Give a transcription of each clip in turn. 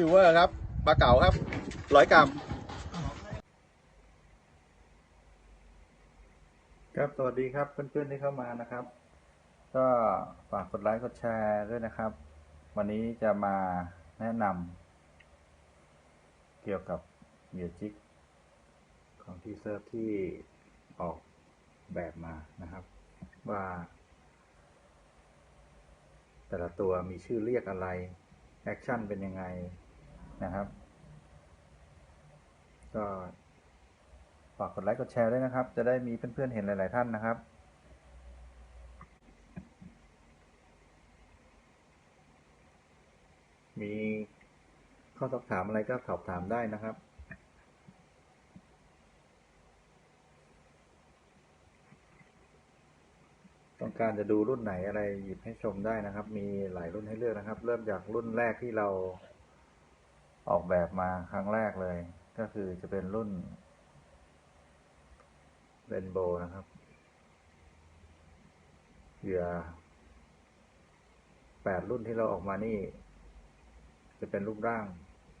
ซิลเวอร์ครับปลาเก๋าครับร้อยกรัมครับสวัสดีครับเพื่อนๆที่เข้ามานะครับ ก็ฝากกดไลค์กดแชร์ด้วยนะครับ วันนี้จะมาแนะนำเกี่ยวกับเหยื่อจิกของทีเซิร์ฟที่ออกแบบมานะครับ ว่าแต่ละตัวมีชื่อเรียกอะไร แอคชั่นเป็นยังไง นะครับ ก็ฝากกดไลค์กดแชร์ด้วยนะครับ จะได้มีเพื่อนๆเห็นหลายๆท่านนะครับ มีข้อสอบถามอะไรก็สอบถามได้นะครับต้องการจะดูรุ่นไหนอะไรหยิบให้ชมได้นะครับ มีหลายรุ่นให้เลือกนะครับ เริ่มจากรุ่นแรกที่เรา ออกแบบมาครั้งแรกเลย ก็คือจะเป็นรุ่นเรนโบว์นะครับเหยื่อแปดรุ่นที่เราออกมานี่ จะเป็นรูปร่าง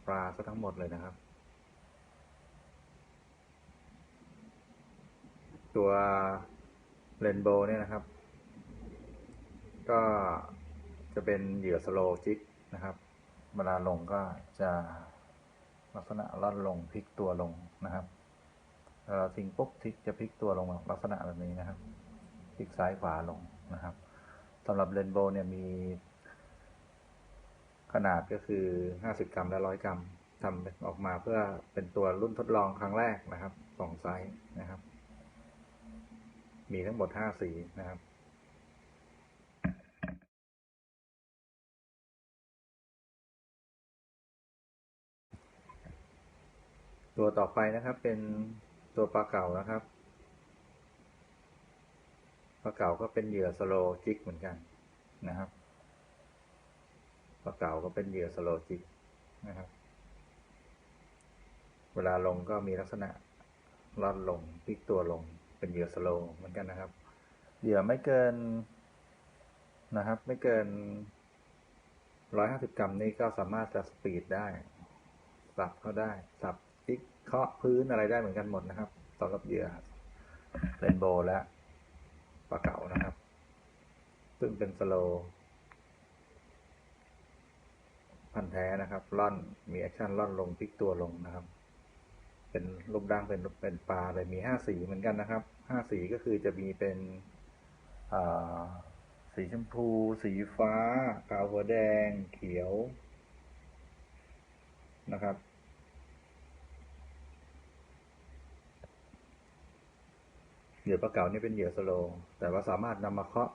ปลาซะทั้งหมดเลยนะครับ ตัวเรนโบว์เนี่ยนะครับ ก็จะเป็นเหยื่อสโลจิกนะครับ เวลาลงก็จะลักษณะล่อนลงพลิกตัวลงนะครับเวลาทิ้งปุ๊บทิกจะพลิกตัวลงลักษณะแบบนี้นะครับพลิกซ้ายขวาลงนะครับสำหรับเรนโบว์เนี่ยมี ขนาดก็คือ 50 กรัมและ100 กรัมทำออกมาเพื่อเป็นตัวรุ่นทดลองครั้งแรกนะครับสองไซส์นะครับ มีทั้งหมด 5 สีนะครับ ตัวต่อไปนะครับ เป็นตัวปลาเก๋านะครับปลาเก๋าก็เป็นเหยื่อสโลจิกเหมือนกันนะครับปลาเก๋าก็เป็นเหยื่อสโลจิกนะครับ เวลาลงก็มีลักษณะลอดลงพลิกตัวลง เป็นเหยื่อสโลเหมือนกันนะครับ เหยื่อไม่เกินนะครับ ไม่เกินร้อยห้าสิบกรัมนี่ก็สามารถจะสปีดได้ สับเขาได้ สับ เคาะพื้นอะไรได้เหมือนกันหมดนะครับสำหรับเหยื่อเรนโบว์และปลาเก๋านะครับ ซึ่งเป็นสโลพันธ์แท้นะครับล่อนมีแอคชั่นล่อนลงพลิกตัวลงนะครับ เป็นรูปร่างเป็นเป็นปลาเลยมีห้าสีเหมือนกันนะครับห้าสีก็คือจะมีเป็นสีชมพู สีฟ้าขาวหัวแดง เขียวนะครับ เห ยื่อปลาเก๋านี่เป็นเหยื่อสโลว์แต่ว่าสามารถนำมาเคาะ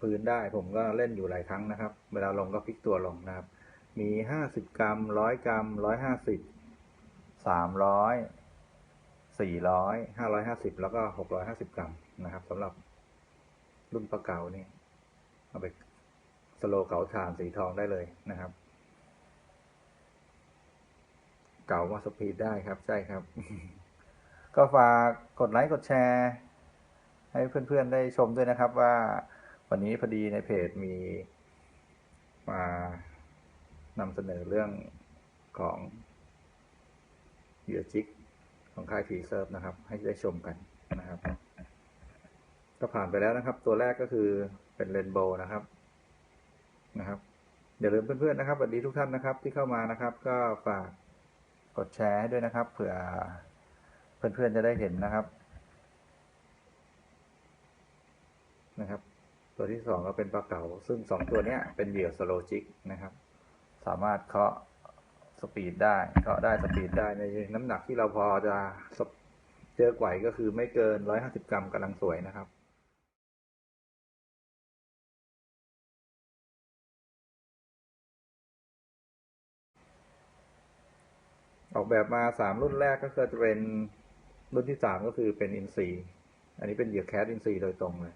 พื้นได้ ผมก็เล่นอยู่หลายครั้งนะครับ เวลาลงก็พลิกตัวลงนะครับ มีห้าสิบกรัมร้อยกรัมร้อยห้าสิบสามร้อยสี่ร้อยห้าร้อยห้าสิบแล้วก็หกร้อยห้าสิบกรัมนะครับสำหรับรุ่นปลาเก๋านี่เอาไปสโลเก๋าถ่านสีทองได้เลยนะครับ เก๋ามาสปีดได้ครับใช่ครับ ก็ฝากกดไลค์กดแชร์ ให้เพื่อนๆได้ชมด้วยนะครับว่าวันนี้พอดีในเพจมีมานำเสนอเรื่องของเหยื่อจิกของค่ายทีเซิร์ฟนะครับ ให้ได้ชมกันนะครับ ก็ผ่านไปแล้วนะครับ ตัวแรกก็คือเป็นเรนโบว์นะครับนะครับอย่าลืมเพื่อนๆนะครับสวัสดีทุกท่านนะครับ ที่เข้ามานะครับ ก็ฝากกดแชร์ให้ด้วยนะครับ เผื่อเพื่อนๆจะได้เห็นนะครับ นะครับ ตัวที่สองก็เป็นปลาเก๋าซึ่งสองตัวนี้เป็นเหยื่อสโลจิกนะครับ สามารถเคาะสปีดได้เคาะได้สปีดได้ในน้ำหนักที่เราพอจะเจอไหวก็คือไม่เกินร้อยห้าสิบกรัมกำลังสวยนะครับออกแบบมาสามรุ่นแรกก็คือจะเป็นรุ่นที่สามก็คือเป็นอินซีอันนี้เป็นเหยื่อแคสอินซีโดยตรงเลย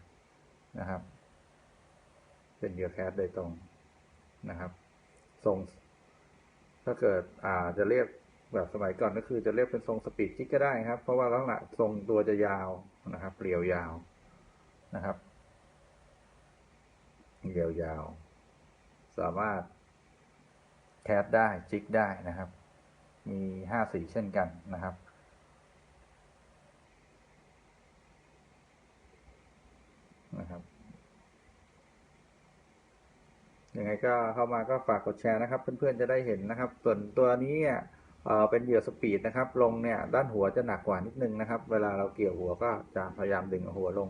นะครับ เป็นเหยื่อแคสโดยตรงนะครับทรงถ้าเกิดอ่าจะเรียกแบบสมัยก่อนก็คือจะเรียกเป็นทรงสปีดจิกก็ได้ครับ เพราะว่าลักษณะทรงตัวจะยาวนะครับเปลี่ยวยาวนะครับเรียวยาว สามารถแคสได้จิกได้นะครับ มีห้าสีเช่นกันนะครับนะครับ ยังไงก็เข้ามาก็ฝากกดแชร์นะครับ เพื่อนๆจะได้เห็นนะครับ ส่วนตัวนี้เป็นเหยื่อสปีดนะครับ ลงเนี่ยด้านหัวจะหนักกว่านิดนึงนะครับ เวลาเราเกี่ยวหัวก็จะพยายามดึงหัวลง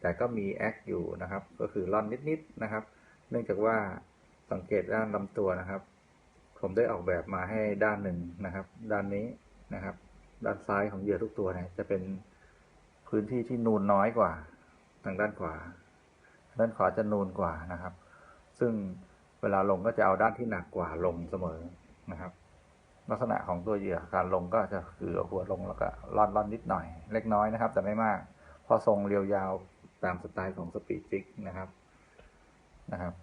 แต่ก็มีแอคอยู่นะครับ ก็คือล่อนนิดๆนะครับ เนื่องจากว่าสังเกตด้านลำตัวนะครับ ผมได้ออกแบบมาให้ด้านหนึ่งนะครับ ด้านนี้นะครับ ด้านซ้ายของเหยื่อทุกตัวเนี่ยจะเป็นพื้นที่ที่นูนน้อยกว่า ทางด้านขวา ด้านขวาจะนูนกว่านะครับ ซึ่งเวลาลงก็จะเอาด้านที่หนักกว่าลงเสมอนะครับ ลักษณะของตัวเหยื่อการลงก็จะคือเอาหัวลงแล้วก็ล่อนล่อนนิดหน่อย เล็กน้อยนะครับ แต่ไม่มาก พอทรงเรียวยาวตามสไตล์ของสปีดฟิกนะครับนะครับ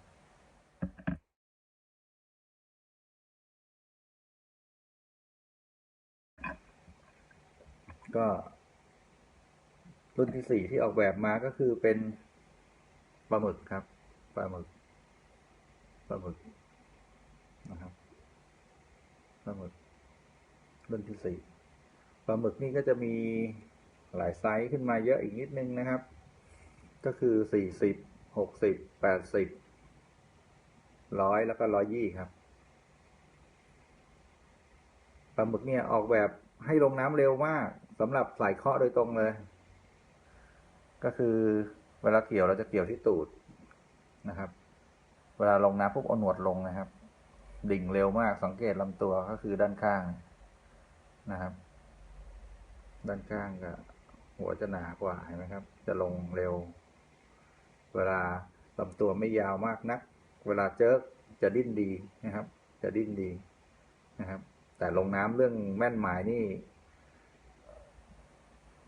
ก็ รุ่นที่สี่ที่ออกแบบมาก็คือเป็นปลาหมึกครับปลาหมึก ปลาหมึกนะครับปลาหมึกรุ่นที่สี่ปลาหมึกนี่ก็จะมีหลายไซส์ขึ้นมาเยอะอีกนิดนึงนะครับ ก็คือสี่สิบหกสิบแปดสิบร้อยแล้วก็ร้อยยี่ครับปลาหมึกเนี่ยออกแบบให้ลงน้ำเร็วมากสำหรับสายเคาะโดยตรงเลย ก็คือเวลาเกี่ยวเราจะเกี่ยวที่ตูดนะครับ วลาลงน้ำปุ๊บเอาหนวดลงนะครับ ดิ่งเร็วมากสังเกตลำตัวก็คือด้านข้างนะครับ ด้านข้างก็หัวจะหนากว่าเห็นไหมครับ จะลงเร็ว เวลาลำตัวไม่ยาวมากนัก เวลาเจิกจะดิ้นดีนะครับ จะดิ้นดีนะครับ แต่ลงน้ำเรื่องแม่นหมายนี่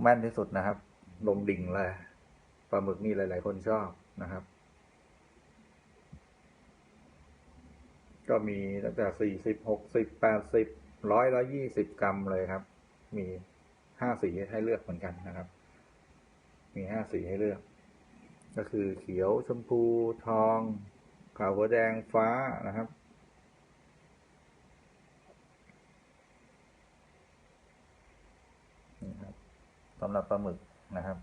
แม่นที่สุดนะครับ ลงดิ่งเลยปลาหมึกนี่หลาย ๆ คนชอบนะครับ ก็มีตั้งแต่สี่สิบหกสิบแปดสิบร้อยร้อยี่สิบกรัมเลยครับ มีห้าสีให้เลือกเหมือนกันนะครับ มีห้าสีให้เลือก ก็คือเขียวชมพูทองขาวหัวแดงฟ้านะครับนี่ครับสำหรับปลาหมึกนะครับ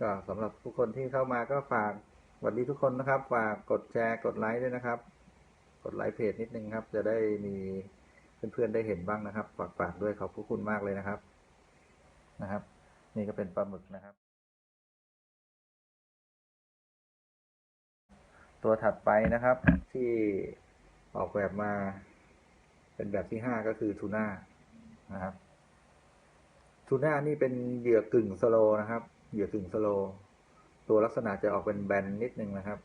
ก็สำหรับทุกคนที่เข้ามาก็ฝากสวัสดีทุกคนนะครับ ฝากกดแชร์กดไลค์ด้วยนะครับ กดไลค์เพจนิดนึงครับ จะได้มีเพื่อนๆได้เห็นบ้างนะครับฝากฝากด้วยขอบพระคุณมากเลยนะครับนะครับ นี่ก็เป็นปลาหมึกนะครับ ตัวถัดไปนะครับ ที่ออกแบบมา เป็นแบบที่ห้าก็คือทูน่านะครับทูน่านี่เป็นเหยื่อกึ่งสโลนะครับ เหยื่อกึ่งสโล ตัวลักษณะจะออกเป็นแบนนิดนึงนะครับ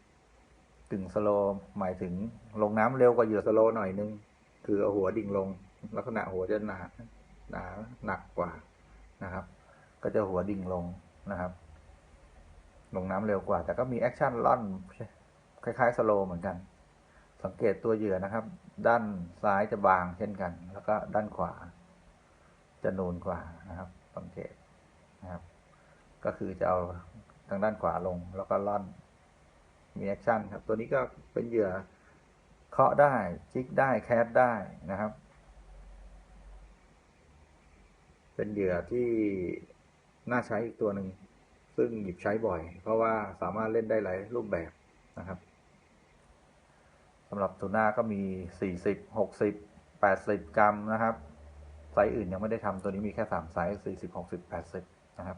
กึ่งสโลหมายถึงลงน้ำเร็วกว่าเหยื่อสโลหน่อยนึง คือเอาหัวดิ่งลง ลักษณะหัวจะหนาหนาหนักกว่านะครับ ก็จะหัวดิ่งลงนะครับ ลงน้ำเร็วกว่า แต่ก็มีแอคชั่นล่อนคล้ายๆสโลเหมือนกัน สังเกตตัวเหยื่อนะครับ ด้านซ้ายจะบางเช่นกัน แล้วก็ด้านขวา จะนูนกว่านะครับ สังเกตนะครับ ก็คือจะเอาทางด้านขวาลงแล้วก็ล่อน มีแอคชั่นครับ ตัวนี้ก็เป็นเหยื่อเคาะได้จิกได้แคสได้นะครับ เป็นเหยื่อที่น่าใช้อีกตัวหนึ่งซึ่งหยิบใช้บ่อย เพราะว่าสามารถเล่นได้หลายรูปแบบนะครับสำหรับทูน่าก็มี 40 60 80 กรัมนะครับ ไซส์อื่นยังไม่ได้ทำตัวนี้มีแค่ 3 ไซส์ 40 60 80 นะครับ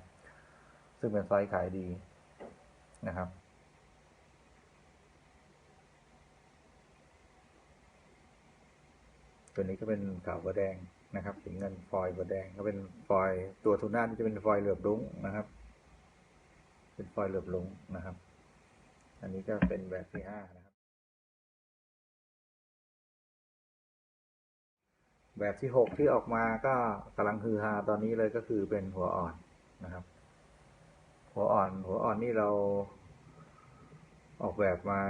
ซึ่งเป็นไซส์ขายดีนะครับ ตัวนี้ก็เป็นขาวบัวแดงนะครับสีเงินฟอยล์บัวแดงก็เป็นฟอยล์ตัวทูน่านี่จะเป็นฟอยล์เหลือบลุ้งนะครับ เป็นฟอยล์เหลือบลุ้งนะครับ อันนี้ก็เป็นแบบที่ห้านะครับ แบบที่หกที่ออกมาก็กำลังฮือฮาตอนนี้เลยก็คือเป็นหัวอ่อนนะครับ หัวอ่อนหัวอ่อนนี่เราออกแบบมา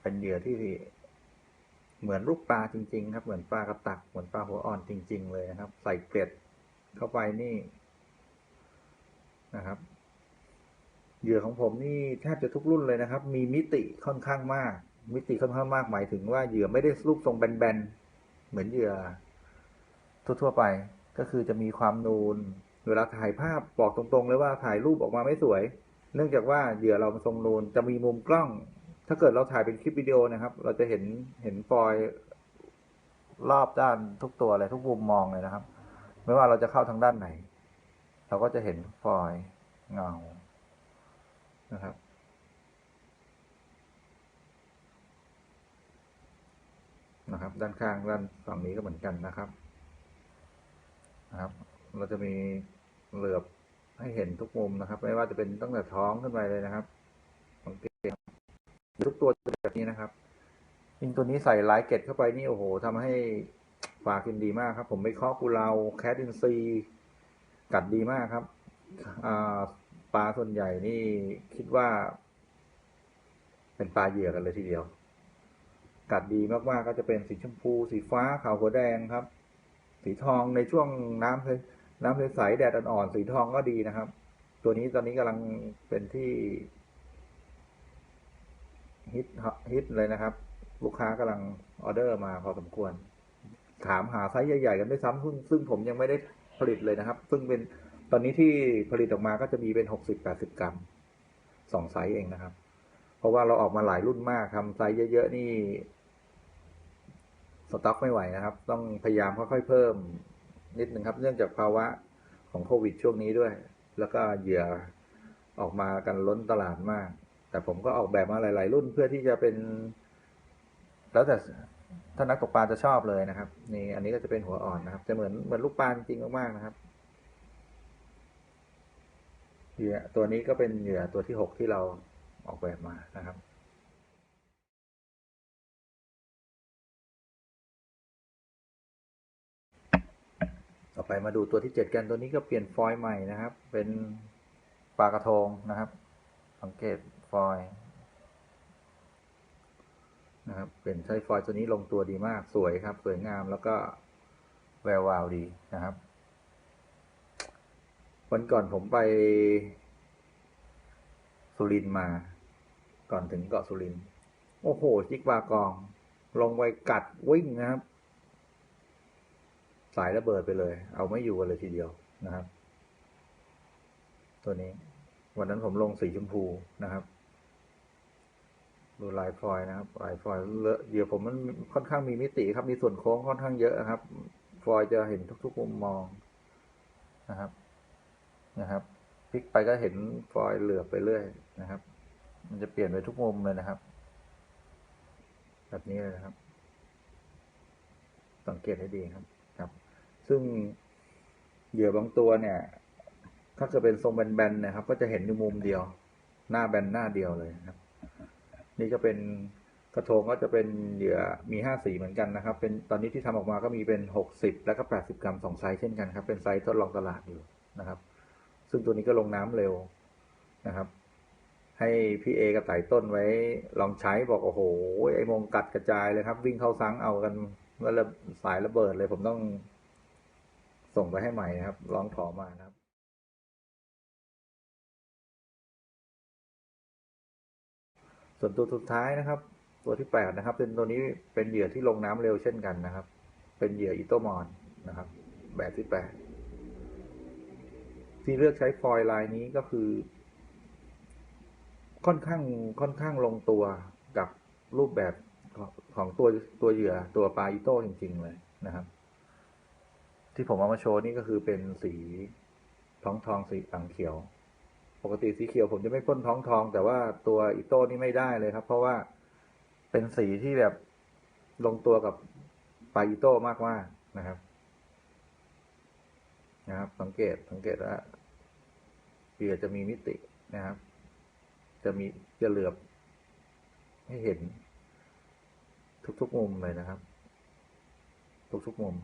เป็นเหยื่อที่ เหมือนลูกปลาจริง ๆ ครับ เหมือนปลากระตัก เหมือนปลาหัวอ่อนจริง ๆ เลยนะครับ ใส่เกล็ดเข้าไปนี่นะครับเหยื่อของผมนี่แทบจะทุกรุ่นเลยนะครับ มีมิติค่อนข้างมาก มิติค่อนข้างมากหมายถึงว่าเหยื่อไม่ได้รูปทรงแบนๆเหมือนเหยื่อทั่วๆไป ก็คือจะมีความนูน เวลาถ่ายภาพบอกตรงๆเลยว่าถ่ายรูปออกมาไม่สวย เนื่องจากว่าเหยื่อเราทรงนูนจะมีมุมกล้อง ถ้าเกิดเราถ่ายเป็นคลิปวิดีโอนะครับ เราจะเห็นเห็นฟอยล์รอบด้านทุกตัวเลยทุกมุมมองเลยนะครับ ไม่ว่าเราจะเข้าทางด้านไหน เราก็จะเห็นฟอยล์เงานะครับ นะครับ ด้านข้างด้านฝั่งนี้ก็เหมือนกันนะครับนะครับ เราจะมีเหลือบให้เห็นทุกมุมนะครับ ไม่ว่าจะเป็นตั้งแต่ท้องขึ้นไปเลยนะครับ ทุกตัวจะแบบนี้นะครับยิ่งตัวนี้ใส่ลายเกตเข้าไปนี่โอ้โหทำให้ฝากินดีมากครับ ผมไม่เคาะกุเลาแคทอินซีกัดดีมากครับปลาส่วนใหญ่นี่คิดว่า เป็นปลาเหยื่อกันเลยทีเดียว กัดดีมากๆก็จะเป็นสีชมพู สีฟ้าขาวหัวแดงครับ สีทองในช่วงน้ำใสน้ำใสๆแดดอ่อนๆสีทองก็ดีนะครับ ตัวนี้ตอนนี้กำลังเป็นที่ ฮิตฮิตเลยนะครับ ลูกค้ากำลังออเดอร์มาพอสมควร ถามหาไซส์ใหญ่ๆกันด้วยซ้ำซึ่งซึ่งผมยังไม่ได้ผลิตเลยนะครับ ซึ่งเป็นตอนนี้ที่ผลิตออกมาก็จะมีเป็นหกสิบแปดสิบกรัมสองไซส์เองนะครับ เพราะว่าเราออกมาหลายรุ่นมากทำไซส์เยอะๆนี่สต็อกไม่ไหวนะครับ ต้องพยายามค่อยๆเพิ่มนิดนึงครับ เนื่องจากภาวะของโควิดช่วงนี้ด้วย แล้วก็เหยื่อออกมากันล้นตลาดมาก แต่ผมก็ออกแบบมาหลาย ๆ รุ่นเพื่อที่จะเป็น แล้วแต่ถ้านักตกปลาจะชอบเลยนะครับ นี่อันนี้ก็จะเป็นหัวอ่อนนะครับ จะเหมือนเหมือนลูกปลาจริงมากๆนะครับเหยื่อตัวนี้ก็เป็นเหยื่อตัวที่หกที่เราออกแบบมานะครับต่อไปมาดูตัวที่เจ็ดกันตัวนี้ก็เปลี่ยนฟอยล์ใหม่นะครับ เป็นปลากระทงนะครับ สังเกต ฟอยล์นะครับเป็นใช้ฟอยล์ตัวนี้ลงตัวดีมากสวยครับ สวยงามแล้วก็แวววาวดีนะครับ วันก่อนผมไปสุรินมา ก่อนถึงเกาะสุรินโอ้โหจิกวากอง ลงไปกัดวิ่งนะครับ สายระเบิดไปเลย เอาไม่อยู่กันเลยทีเดียวนะครับ ตัวนี้ วันนั้นผมลงสีชมพูนะครับ ดูลายฟอยนะครับลายฟอยเลอะเหยื่อผมมันค่อนข้างมีมิติครับ มีส่วนโค้งค่อนข้างเยอะนะครับ ฟอยจะเห็นทุกๆมุมมองนะครับนะครับพลิกไปก็เห็นฟอยเหลือบไปเรื่อยนะครับ มันจะเปลี่ยนไปทุกมุมเลยนะครับ แบบนี้เลยนะครับ สังเกตให้ดีครับครับ ซึ่งเหยื่อบางตัวเนี่ย ถ้าจะเป็นทรงแบนๆนะครับ ก็จะเห็นอยู่มุมเดียว หน้าแบนหน้าเดียวเลยครับ นี่ก็เป็นกระทงก็จะเป็นเหยื่อมีห้าสีเหมือนกันนะครับ เป็นตอนนี้ที่ทำออกมาก็มีเป็นหกสิบแล้วก็แปดสิบกรัมสองไซส์เช่นกันครับ เป็นไซส์ทดลองตลาดอยู่นะครับ ซึ่งตัวนี้ก็ลงน้ำเร็วนะครับ ให้พี่เอกับไต่ต้นไว้ลองใช้บอกโอ้โหไอ้มงกัดกระจายเลยครับ วิ่งเข้าซังเอากันเมื่อสายระเบิดเลยผมต้องส่งไปให้ใหม่นะครับ ลองถอมานะครับ ส่วนตัวสุดท้ายนะครับ ตัวที่แปดนะครับ เป็นตัวนี้เป็นเหยื่อที่ลงน้ำเร็วเช่นกันนะครับ เป็นเหยื่ออิโตมอนนะครับ แบบที่แปดที่เลือกใช้ฟอยล์ลายนี้ก็คือ ค่อนข้างค่อนข้างลงตัวกับรูปแบบของตัวตัวเหยื่อตัวปลาอิโต้จริง ๆ เลยนะครับ ที่ผมเอามาโชว์นี่ก็คือเป็นสีท้องทองสีอังเขียว กติสีเขียวผมจะไม่พ่นท้องทอง แต่ว่าตัวอิโต้นี่ไม่ได้เลยครับ เพราะว่าเป็นสีที่แบบลงตัวกับปลาอิโต้มากๆนะครับ นะครับ สังเกตสังเกตว่าเหยื่อจะมีมิตินะครับ จะมีจะเหลือบ ให้เห็น ทุกๆมุมเลยนะครับ ทุกๆมุม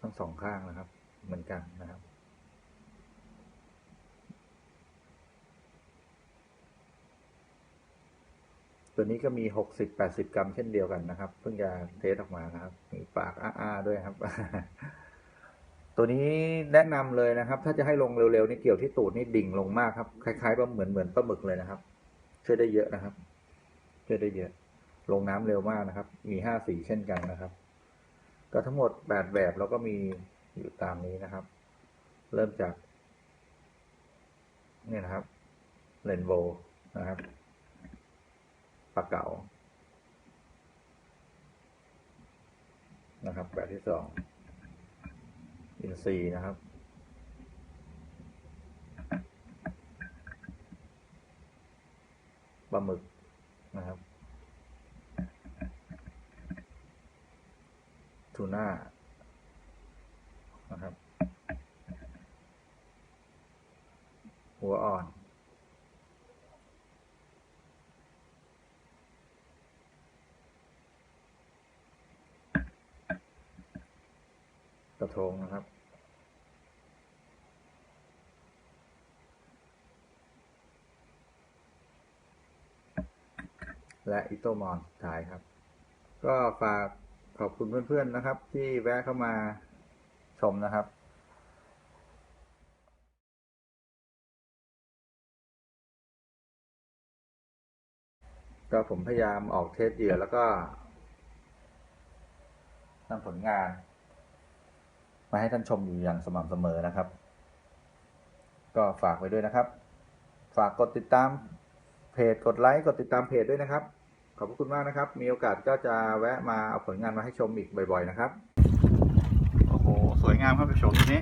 ทั้งสองข้างนะครับ เหมือนกันนะครับ ตัวนี้ก็มีหกสิบแปดสิบกรัมเช่นเดียวกันนะครับ เพิ่งจะเทสออกมานะครับ มีปากอ้าๆด้วยครับ ตัวนี้แนะนำเลยนะครับ ถ้าจะให้ลงเร็วๆนี่เกี่ยวที่ตูดนี่ดิ่งลงมากครับ คล้ายๆปลาเหมือนเหมือนปลาหมึกเลยนะครับ ช่วยได้เยอะนะครับ ช่วยได้เยอะ ลงน้ำเร็วมากนะครับ มีห้าสีเช่นกันนะครับ ก็ทั้งหมดแปดแบบเราก็มีอยู่ตามนี้นะครับ เริ่มจาก นี่นะครับเรนโบว์นะครับ ปลาเก๋านะครับ แบบที่สองอินซีนะครับ ปลาหมึกนะครับ ทูน่า นะครับ หัวอ่อน ระทงนะครับ และอิโตมอนสุดท้ายครับ ก็ฝากขอบคุณเพื่อนๆนะครับ ที่แวะเข้ามาชมนะครับก็ผมพยายามออกเทสเหยื่อแล้วก็นำผลงาน มาให้ท่านชมอยู่อย่างสม่ำเสมอนะครับ ก็ฝากไว้ด้วยนะครับ ฝากกดติดตามเพจกดไลค์กดติดตามเพจด้วยนะครับ ขอบคุณมากนะครับ มีโอกาสก็จะแวะมาเอาผลงานมาให้ชมอีกบ่อย ๆ นะครับโอ้โหสวยงามครับผู้ชมทีนี้